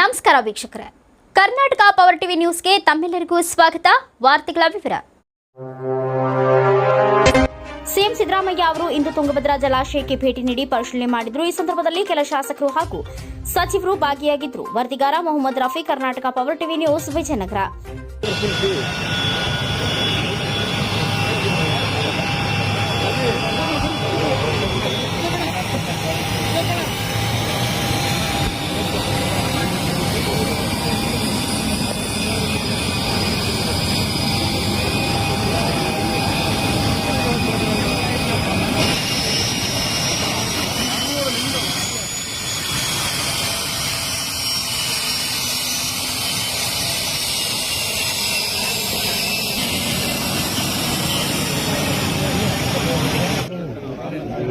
ನಮಸ್ಕಾರ ವೀಕ್ಷಕರೇ. Karnataka power TV ನ್ಯೂಸ್ಗೆ ತಮ್ಮೆಲ್ಲರಿಗೂ ಸ್ವಾಗತ. ವಾರ್ತೆಗಳ ವಿವರ. ಸಿಎಂ ಸಿದ್ದರಾಮಯ್ಯ ಅವರು ಇಂದು ತುಂಗಭದ್ರಾ ಜಲಾಶಯಕ್ಕೆ ಭೇಟಿ ನೀಡಿ ಪರಿಶೀಲನೆ ಮಾಡಿದ್ರು. ಈ ಸಂದರ್ಭದಲ್ಲಿ ಕೆಲ ಶಾಸಕರು ಹಾಗೂ ಸಚಿವರು ಭಾಗಿಯಾಗಿದ್ರು. ವರದಿಗಾರ Mohammed Rafi, Karnataka power TV news Vijayanagara.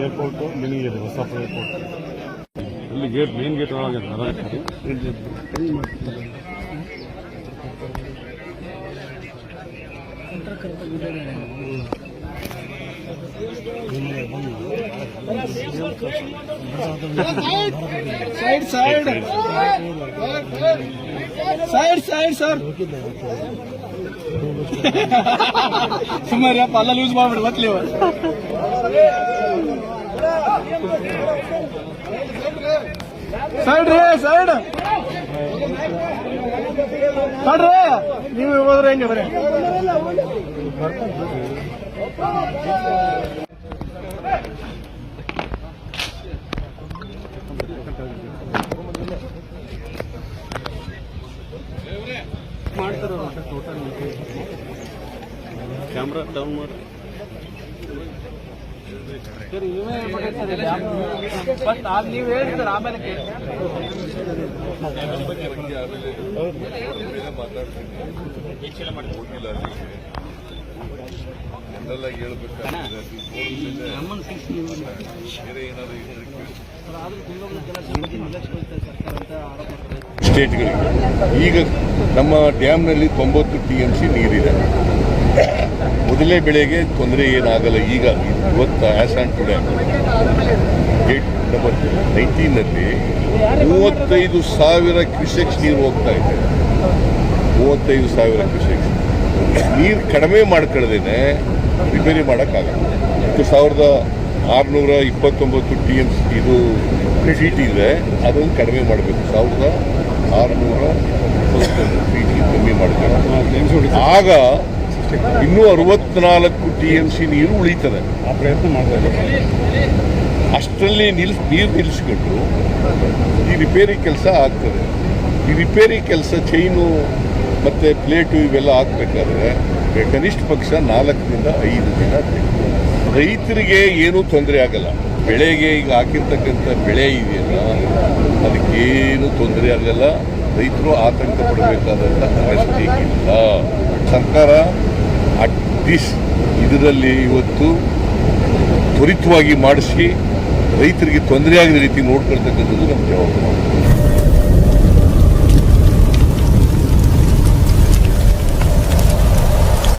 Airport mini ಇದೆ ಹೊಸ ಏರ್ಪೋರ್ಟ್ ಇಲ್ಲಿ ಗೇಟ್ ಮೇನ್ ಗೇಟ್ ಒಳಗೆ side side side side sir ಸುಮಾರು ಅಪ್ಪ ಅಲ್ಲ ಲೂಸ್ ಮಾಡ್ಬಿಡು ಮತ್ಲಿ ಸೈಡ್ ರೀ ಸೈಡ್. ಸೈಡ್ ರೀ ನೀವು ಹೋದ್ರೆ ಹೆಂಗೆ ಟೋಟಲ್ ಕ್ಯಾಮ್ರಾ ಡೌನ್ ಮಾಡಿ ಸ್ಟೇಟ್ಗಳಿಗೆ ಈಗ ನಮ್ಮ ಡ್ಯಾಮ್ನಲ್ಲಿ ತೊಂಬತ್ತು ಟಿ ಎಂ ಸಿ ನೀರಿದೆ. ಮೊದಲೇ ಬೆಳೆಗೆ ತೊಂದರೆ ಏನಾಗಲ್ಲ. ಈಗ ಇವತ್ತು as on today gate number ನೈನ್ಟೀನಲ್ಲಿ ಮೂವತ್ತೈದು ಸಾವಿರ ಕ್ಯೂಸೆಕ್ಸ್ ನೀರು ಹೋಗ್ತಾ ಇದೆ. ಮೂವತ್ತೈದು ಸಾವಿರ ಕ್ಯೂಸೆಕ್ಸ್ ನೀರು ಕಡಿಮೆ ಮಾಡ್ಕೊಳ್ಳದೇನೆ ರಿಪೇರಿ ಮಾಡೋಕ್ಕಾಗಲ್ಲ. ಹತ್ತು ಸಾವಿರದ ಆರುನೂರ ಇಪ್ಪತ್ತೊಂಬತ್ತು ಟಿ ಎಂ ಇದು ಫೀಟ್ ಇದೆ ಅದನ್ನು ಕಡಿಮೆ ಮಾಡಬೇಕು. ಸಾವಿರದ ಆರುನೂರ ಇಪ್ಪತ್ತೊಂದು ಫೀಟ್ ಕಮ್ಮಿ ಮಾಡಬೇಕು. ಆಗ ಇನ್ನೂ ಅರವತ್ನಾಲ್ಕು ಟಿ ಎಂ ಸಿ ನೀರು ಉಳಿತದೆ. ಆ ಪ್ರಯತ್ನ ಮಾಡ್ತಾ ಇದ್ದಾರೆ. ಅಷ್ಟರಲ್ಲಿ ನಿಲ್ ನೀರು ನಿಲ್ಲಿಸ್ಕೊಂಡು ಈ ರಿಪೇರಿ ಕೆಲಸ ಆಗ್ತದೆ. ಈ ರಿಪೇರಿ ಕೆಲಸ ಚೈನು ಮತ್ತು ಪ್ಲೇಟು ಇವೆಲ್ಲ ಹಾಕ್ಬೇಕಾದ್ರೆ ಕನಿಷ್ಠ ಪಕ್ಷ ನಾಲ್ಕರಿಂದ ಐದು ದಿನ ಬೇಕು. ರೈತರಿಗೆ ಏನೂ ತೊಂದರೆ ಆಗಲ್ಲ. ಬೆಳೆಗೆ ಈಗ ಹಾಕಿರ್ತಕ್ಕಂಥ ಬೆಳೆ ಇದೆಯಲ್ಲ ಅದಕ್ಕೇನು ತೊಂದರೆ ಆಗಲ್ಲ. ರೈತರು ಆತಂಕ ಪಡಬೇಕಾದಂಥ ಅವಶ್ಯಕತೆ ಇಲ್ಲ. ಸರ್ಕಾರ ಅಟ್ ದಿಸ್ ಇದರಲ್ಲಿ ಇವತ್ತು ತ್ವರಿತವಾಗಿ ಮಾಡಿಸಿ ರೈತರಿಗೆ ತೊಂದರೆ ಆಗದ ರೀತಿ ನೋಡ್ಕೊಳ್ತಕ್ಕಂಥದ್ದು ನಮ್ಮ ಜವಾಬ್ದಾರಿ